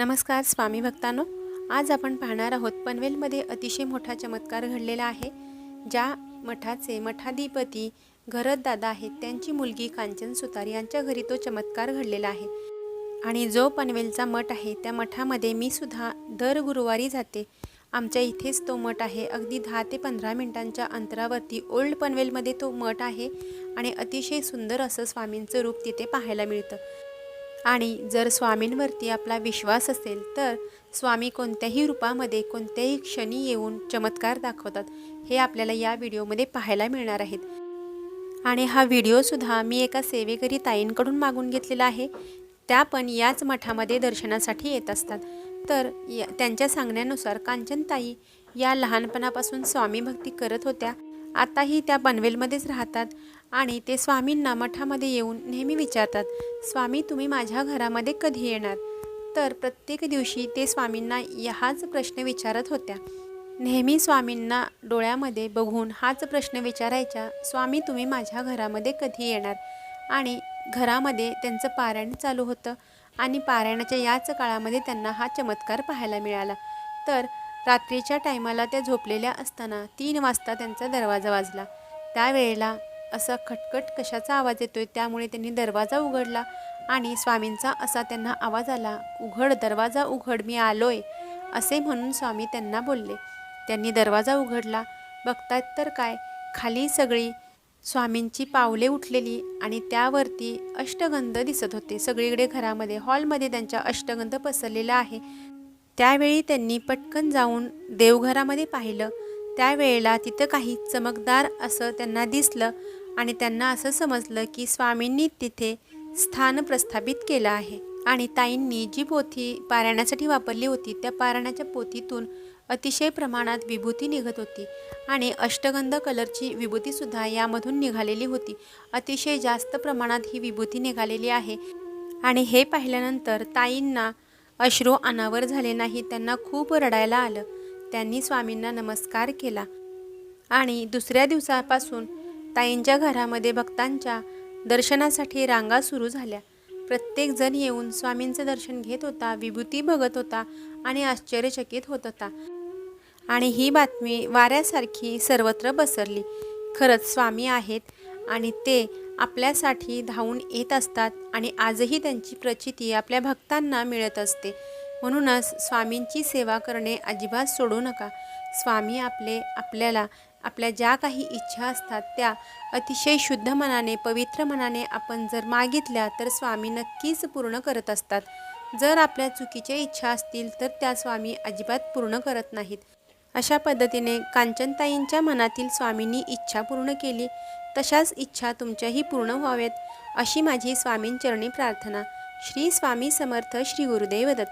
नमस्कार स्वामी भक्तांनो आज आपण पाहणार आहोत पनवेलमध्ये अतिशय मोठा चमत्कार घडलेला आहे ज्या मठाचे मठाधिपती घरत दादा आहेत त्यांची मुलगी कांचन सुतार यांच्या घरी तो चमत्कार घडलेला आहे. आणि जो पनवेलचा मठ आहे त्या मठामध्ये मी सुद्धा दर गुरुवारी जाते. आमच्या इथेच तो मठ आहे. अगदी दहा ते पंधरा मिनिटांच्या अंतरावरती ओल्ड पनवेलमध्ये तो मठ आहे आणि अतिशय सुंदर असं स्वामींचं रूप तिथे पाहायला मिळतं. आणि जर स्वामींवरती आपला विश्वास असेल तर स्वामी कोणत्याही रूपामध्ये कोणत्याही क्षणी येऊन चमत्कार दाखवतात. हे आपल्याला या व्हिडिओमध्ये पाहायला मिळणार आहेत. आणि हा व्हिडिओसुद्धा मी एका सेवेकरी ताईंकडून मागून घेतलेला आहे. त्या पण याच मठामध्ये दर्शनासाठी येत असतात. तर या त्यांच्या सांगण्यानुसार कांचनताई या लहानपणापासून स्वामी भक्ती करत होत्या. आताही त्या पनवेलमध्येच राहतात आणि ते स्वामींना मठामध्ये येऊन नेहमी विचारतात स्वामी तुम्ही माझ्या घरामध्ये कधी येणार? तर प्रत्येक दिवशी ते स्वामींना हाच प्रश्न विचारत होत्या. नेहमी स्वामींना डोळ्यामध्ये बघून हाच प्रश्न विचारायच्या स्वामी तुम्ही माझ्या घरामध्ये कधी येणार? आणि घरामध्ये त्यांचं पारायण चालू होतं आणि पारायणाच्या याच काळामध्ये त्यांना हा चमत्कार पाहायला मिळाला. तर रात्रीच्या टायमाला त्या झोपलेल्या असताना तीन वाजता त्यांचा दरवाजा वाजला. त्यावेळेला असा खटखट कशाचा आवाज येतोय त्यामुळे त्यांनी दरवाजा उघडला आणि स्वामींचा असा त्यांना आवाज आला उघड दरवाजा उघड मी आलोय असे म्हणून स्वामी त्यांना बोलले. त्यांनी दरवाजा उघडला. बघतात तर काय खाली सगळी स्वामींची पावले उठलेली आणि त्यावरती अष्टगंध दिसत होते. सगळीकडे घरामध्ये हॉलमध्ये त्यांच्या अष्टगंध पसरलेला आहे. त्यावेळी त्यांनी पटकन जाऊन देवघरामध्ये पाहिलं. त्यावेळेला तिथं काही चमकदार असं त्यांना दिसलं आणि त्यांना असं समजलं की स्वामींनी तिथे स्थान प्रस्थापित केलं आहे. आणि ताईंनी जी पोथी पारायणासाठी वापरली होती त्या पारायणाच्या पोथीतून अतिशय प्रमाणात विभूती निघत होती आणि अष्टगंध कलरची विभूतीसुद्धा यामधून निघालेली होती. अतिशय जास्त प्रमाणात ही विभूती निघालेली आहे. आणि हे पाहिल्यानंतर ताईंना अश्रू अनावर झाले नाही त्यांना खूप रडायला आलं. त्यांनी स्वामींना नमस्कार केला. आणि दुसऱ्या दिवसापासून ताईंच्या घरामध्ये भक्तांच्या दर्शनासाठी रांगा सुरू झाल्या. प्रत्येकजण येऊन स्वामींचं दर्शन घेत होता विभूती बघत होता आणि आश्चर्यचकित होत होता. आणि ही बातमी वाऱ्यासारखी सर्वत्र पसरली. खरंच स्वामी आहेत. आणि ते आपल्यासाठी धावून येत असतात आणि आजही त्यांची प्रचिती आपल्या भक्तांना मिळत असते. म्हणूनच स्वामींची सेवा करणे अजिबात सोडू नका. स्वामी आपले आपल्याला आपल्या ज्या काही इच्छा असतात त्या अतिशय शुद्ध मनाने पवित्र मनाने आपण जर मागितल्या तर स्वामी नक्कीच पूर्ण करत असतात. जर आपल्या चुकीच्या इच्छा असतील तर त्या स्वामी अजिबात पूर्ण करत नाहीत. अशा पद्धतीने कांचनताईंच्या मनातील स्वामींनी इच्छा पूर्ण केली. तशाच इच्छा तुमच्याही पूर्ण व्हाव्यात अशी माझी स्वामींचरणी प्रार्थना. श्री स्वामी समर्थ श्री गुरुदेव दत्त.